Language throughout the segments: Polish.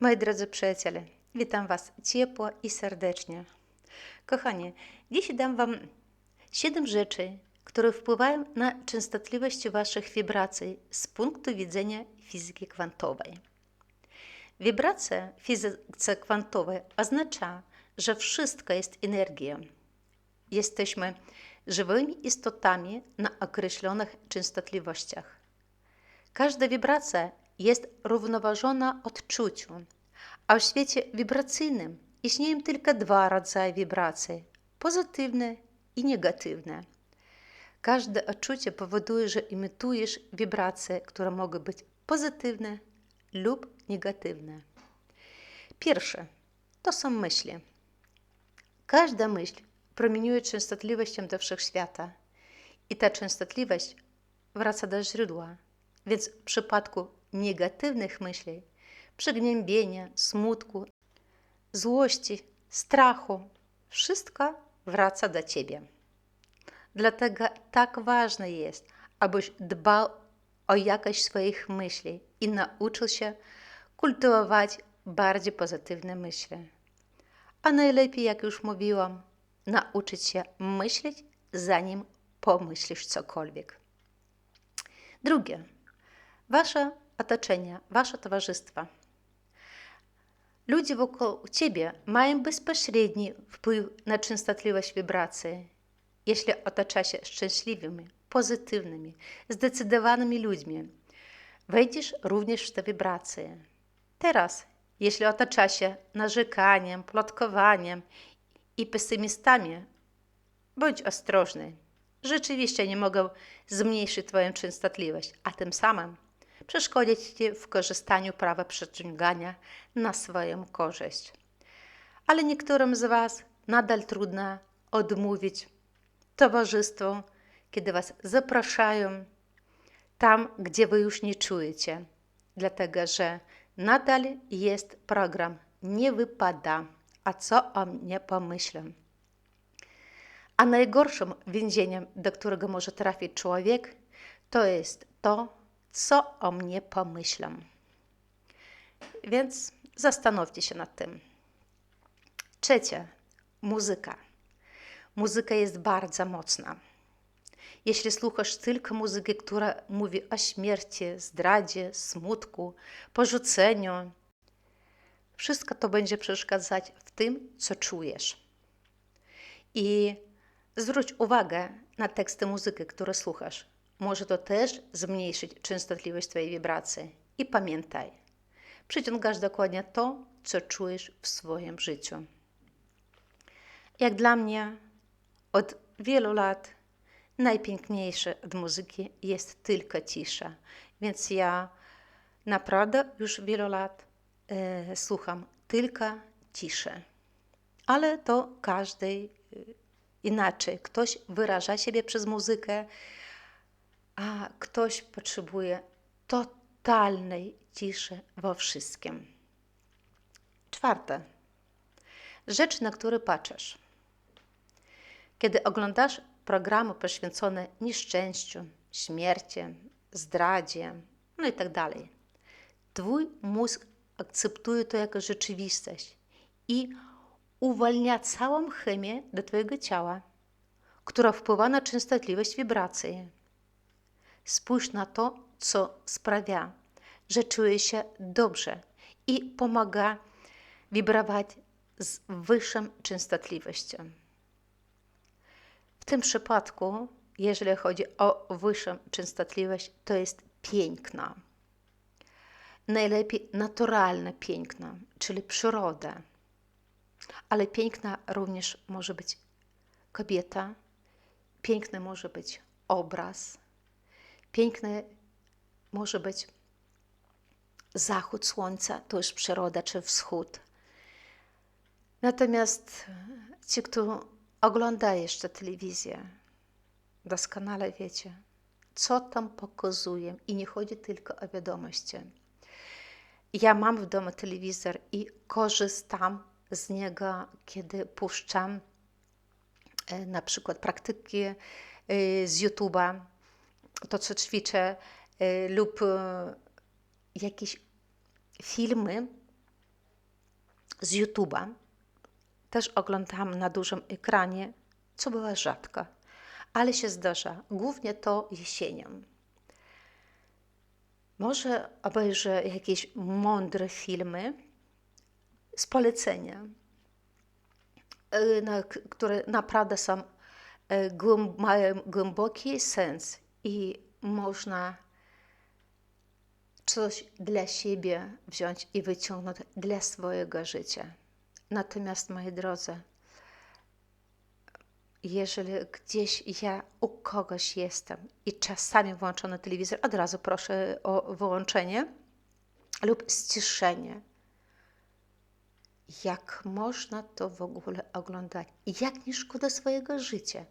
Moi drodzy przyjaciele, witam Was ciepło i serdecznie. Kochani, dziś dam Wam 7 rzeczy, które wpływają na częstotliwość Waszych wibracji z punktu widzenia fizyki kwantowej. Wibracja w fizyce kwantowej oznacza, że wszystko jest energią. Jesteśmy żywymi istotami na określonych częstotliwościach. Każda wibracja jest równoważona odczuciu, a w świecie wibracyjnym istnieją tylko dwa rodzaje wibracji pozytywne i negatywne. Każde odczucie powoduje, że imitujesz wibracje, które mogą być pozytywne lub negatywne. Pierwsze to są myśli. Każda myśl promieniuje częstotliwością do wszechświata i ta częstotliwość wraca do źródła. Więc w przypadku negatywnych myśli, przygnębienia, smutku, złości, strachu, wszystko wraca do ciebie. Dlatego tak ważne jest, abyś dbał o jakość swoich myśli i nauczył się kultywować bardziej pozytywne myśli. A najlepiej, jak już mówiłam, nauczyć się myśleć, zanim pomyślisz cokolwiek. Drugie. Wasze otoczenie, wasze towarzystwo. Ludzie wokół ciebie mają bezpośredni wpływ na częstotliwość wibracji. Jeśli otacza się szczęśliwymi, pozytywnymi, zdecydowanymi ludźmi, wejdziesz również w te wibracje. Teraz, jeśli otacza się narzekaniem, plotkowaniem i pesymistami, bądź ostrożny. Rzeczywiście nie mogą zmniejszyć Twoją częstotliwość, a tym samym przeszkodzić Ci w korzystaniu prawa przyciągania na swoją korzyść. Ale niektórym z Was nadal trudno odmówić towarzystwu, kiedy Was zapraszają tam, gdzie Wy już nie czujecie, dlatego że nadal jest program Nie wypada, a co o mnie pomyślę. A najgorszym więzieniem, do którego może trafić człowiek, to jest to, co o mnie pomyślą. Więc zastanówcie się nad tym. Trzecie, muzyka. Muzyka jest bardzo mocna. Jeśli słuchasz tylko muzyki, która mówi o śmierci, zdradzie, smutku, porzuceniu, wszystko to będzie przeszkadzać w tym, co czujesz. I zwróć uwagę na teksty muzyki, które słuchasz. Może to też zmniejszyć częstotliwość Twojej wibracji. I pamiętaj, przyciągasz dokładnie to, co czujesz w swoim życiu. Jak dla mnie, od wielu lat najpiękniejsze od muzyki jest tylko cisza. Więc ja naprawdę już wielu lat e, słucham tylko ciszy. Ale to każdy e, inaczej. Ktoś wyraża siebie przez muzykę, a ktoś potrzebuje totalnej ciszy we wszystkim. Czwarte. Rzecz, na które patrzysz. Kiedy oglądasz programy poświęcone nieszczęściu, śmierci, zdradzie, no i tak dalej, twój mózg akceptuje to jako rzeczywistość i uwalnia całą chemię do twojego ciała, która wpływa na częstotliwość wibracji. Spójrz na to, co sprawia, że czuje się dobrze i pomaga wibrować z wyższą częstotliwością. W tym przypadku, jeżeli chodzi o wyższą częstotliwość, to jest piękna. Najlepiej naturalne piękno, czyli przyroda. Ale piękna również może być kobieta, piękny może być obraz, piękny może być zachód słońca, to już przyroda, czy wschód. Natomiast ci, kto ogląda jeszcze telewizję, doskonale wiecie, co tam pokazuje i nie chodzi tylko o wiadomości. Ja mam w domu telewizor i korzystam z niego, kiedy puszczam e, na przykład praktyki e, z YouTube'a, to co ćwiczę, e, lub jakieś filmy z YouTube'a. Też oglądałam na dużym ekranie, co było rzadko, ale się zdarza, głównie to jesienią. Może obejrzę jakieś mądre filmy z polecenia, y, które naprawdę są, y, głęb, mają głęboki sens i można coś dla siebie wziąć i wyciągnąć dla swojego życia. Natomiast, moi drodzy, jeżeli gdzieś ja u kogoś jestem i czasami włączony telewizor, od razu proszę o wyłączenie lub ściszenie. Jak można to w ogóle oglądać? Jak nie szkoda swojego życia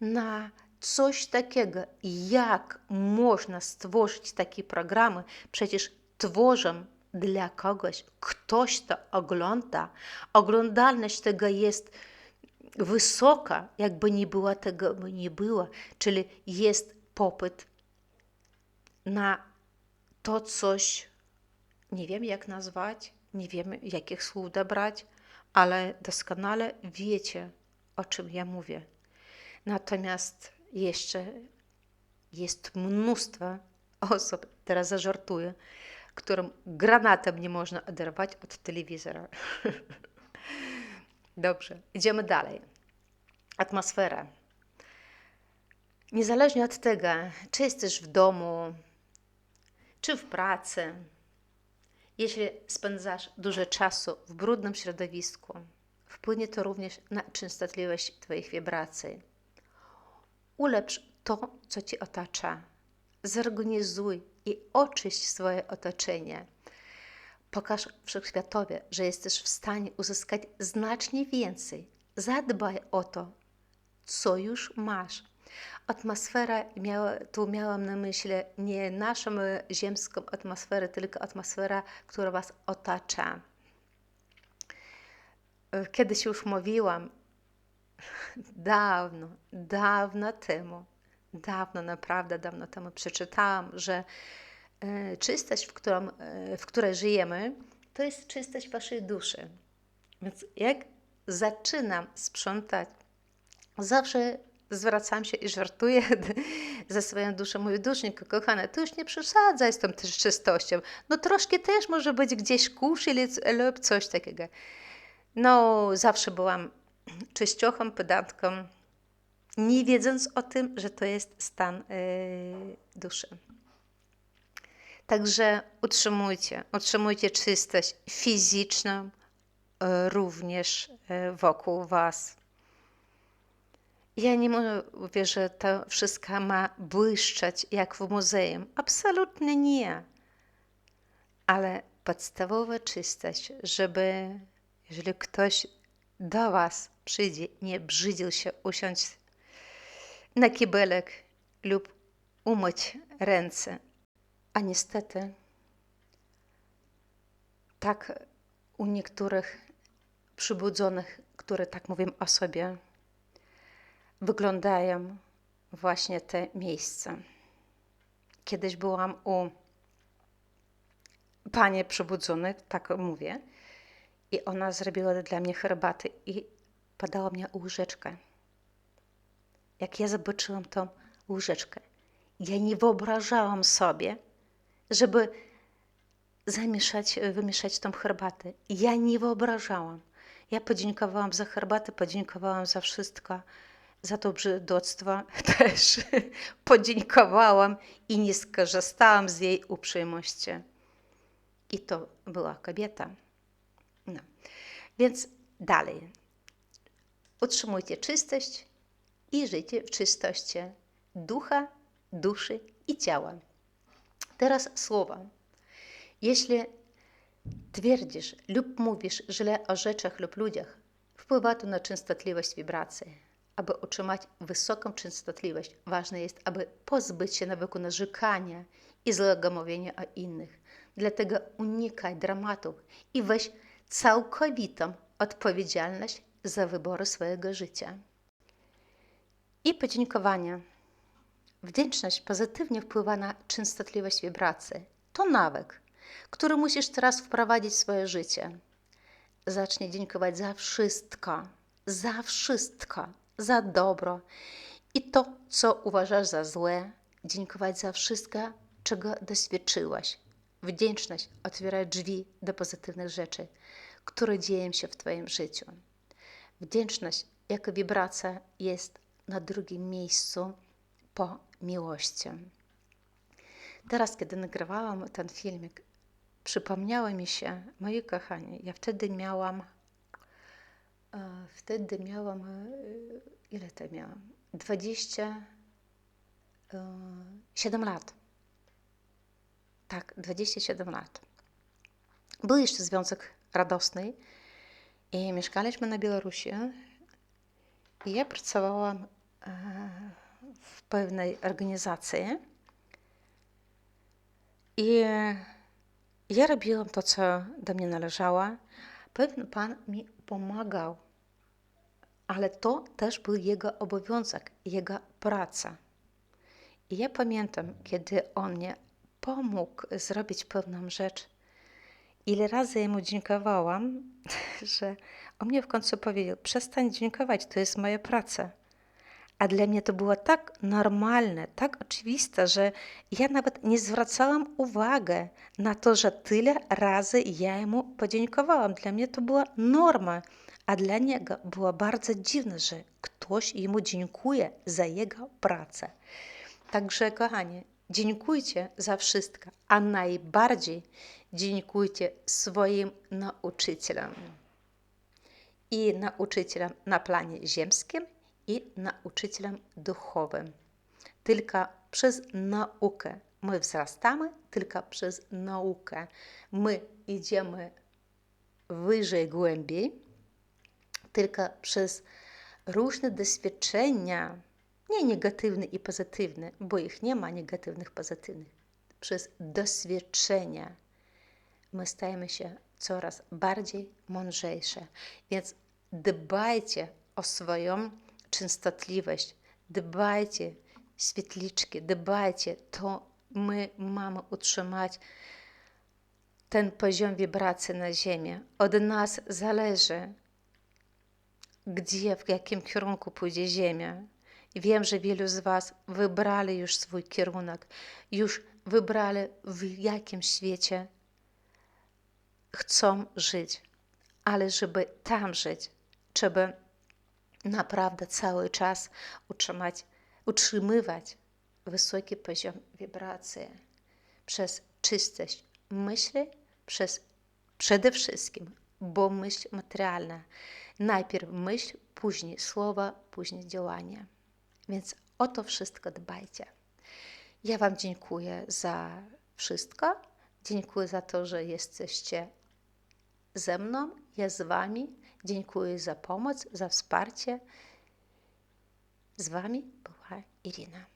na coś takiego? Jak można stworzyć takie programy? Przecież tworzą dla kogoś, ktoś to ogląda. Oglądalność tego jest wysoka, jakby nie była tego by nie było, czyli jest popyt na to coś, nie wiem jak nazwać, nie wiem jakich słów dobrać, ale doskonale wiecie, o czym ja mówię. Natomiast jeszcze jest mnóstwo osób, teraz zażartuję, którym granatem nie można oderwać od telewizora. Dobrze, idziemy dalej. Atmosfera. Niezależnie od tego, czy jesteś w domu, czy w pracy, jeśli spędzasz dużo czasu w brudnym środowisku, wpłynie to również na częstotliwość Twoich wibracji. Ulepsz to, co Ci otacza. Zorganizuj i oczyść swoje otoczenie. Pokaż wszechświatowi, że jesteś w stanie uzyskać znacznie więcej. Zadbaj o to, co już masz. Atmosfera, miała, tu miałam na myśli nie naszą ziemską atmosferę, tylko atmosfera, która Was otacza. Kiedyś już mówiłam, dawno, dawno temu, dawno, naprawdę dawno temu przeczytałam, że e, czystość, w, którą, e, w której żyjemy, to jest czystość Waszej duszy. Więc jak zaczynam sprzątać, zawsze zwracam się i żartuję ze swoją duszą. Mówię, duszniku, kochana, ty już nie przesadzaj z tą też czystością. No troszkę też może być gdzieś kurz lub coś takiego. No, zawsze byłam czyściochą, pedantką, nie wiedząc o tym, że to jest stan yy, duszy. Także utrzymujcie, utrzymujcie czystość fizyczną yy, również yy, wokół Was. Ja nie mówię, że to wszystko ma błyszczeć jak w muzeum. Absolutnie nie. Ale podstawowa czystość, żeby jeżeli ktoś do Was przyjdzie, nie brzydził się usiąść na kibelek lub umyć ręce. A niestety, tak u niektórych przybudzonych, które tak mówią o sobie, wyglądają właśnie te miejsca. Kiedyś byłam u pani przebudzonych, tak mówię, i ona zrobiła dla mnie herbaty i podała mi łyżeczkę. Jak ja zobaczyłam tą łyżeczkę, ja nie wyobrażałam sobie, żeby zamieszać, wymieszać tą herbatę. Ja nie wyobrażałam. Ja podziękowałam za herbatę, podziękowałam za wszystko, za to brzydoctwo też podziękowałam i nie skorzystałam z jej uprzejmości. I to była kobieta. No. Więc dalej. Utrzymujcie czystość i życie w czystości ducha, duszy i ciała. Teraz słowa. Jeśli twierdzisz lub mówisz źle o rzeczach lub ludziach, wpływa to na częstotliwość wibracji. Aby utrzymać wysoką częstotliwość, ważne jest, aby pozbyć się nawyku narzekania i złego mówienia o innych. Dlatego unikaj dramatów i weź całkowitą odpowiedzialność za wybory swojego życia. I podziękowanie. Wdzięczność pozytywnie wpływa na częstotliwość wibracji. To nawyk, który musisz teraz wprowadzić w swoje życie. zacznij dziękować za wszystko, za wszystko, za dobro i to, co uważasz za złe, dziękować za wszystko, czego doświadczyłaś. Wdzięczność otwiera drzwi do pozytywnych rzeczy, które dzieją się w Twoim życiu. Wdzięczność jako wibracja jest na drugim miejscu po miłości. Teraz, kiedy nagrywałam ten filmik, przypomniało mi się, moi kochani, ja wtedy miałam, e, wtedy miałam, e, ile to miałam? 27 lat. Tak, 27 lat. Był jeszcze Związek Radosny i mieszkaliśmy na Białorusi. I ja pracowałam e, w pewnej organizacji i ja robiłam to, co do mnie należało. Pewien pan mi pomagał, ale to też był jego obowiązek, jego praca. I ja pamiętam, kiedy on mnie pomógł zrobić pewną rzecz, ile razy jemu dziękowałam, że on mnie w końcu powiedział: Przestań dziękować, to jest moja praca. A dla mnie to było tak normalne, tak oczywiste, że ja nawet nie zwracałam uwagi na to, że tyle razy ja jemu podziękowałam. Dla mnie to była norma, a dla niego było bardzo dziwne, że ktoś jemu dziękuje za jego pracę. Także, kochani, dziękujcie za wszystko, a najbardziej dziękujcie swoim nauczycielom. I nauczycielom na planie ziemskim, i nauczycielem duchowym. Tylko przez naukę my wzrastamy, tylko przez naukę my idziemy wyżej, głębiej, tylko przez różne doświadczenia, nie negatywne i pozytywne, bo ich nie ma negatywnych, pozytywnych, przez doświadczenia my stajemy się coraz bardziej mądrzejsze. Więc dbajcie o swoją częstotliwość. Dbajcie, świetliczki, dbajcie, to my mamy utrzymać ten poziom wibracji na Ziemi. Od nas zależy, gdzie, w jakim kierunku pójdzie Ziemia. Wiem, że wielu z Was wybrali już swój kierunek, już wybrali, w jakim świecie chcą żyć. Ale żeby tam żyć, trzeba naprawdę cały czas utrzymać, utrzymywać wysoki poziom wibracji przez czystość myśli, przez przede wszystkim, bo myśl materialna. Najpierw myśl, później słowa, później działanie. Więc o to wszystko dbajcie. Ja Wam dziękuję za wszystko. Dziękuję za to, że jesteście ze mną, ja z Wami. Dziękuję za pomoc, za wsparcie. Z Wami była Irina.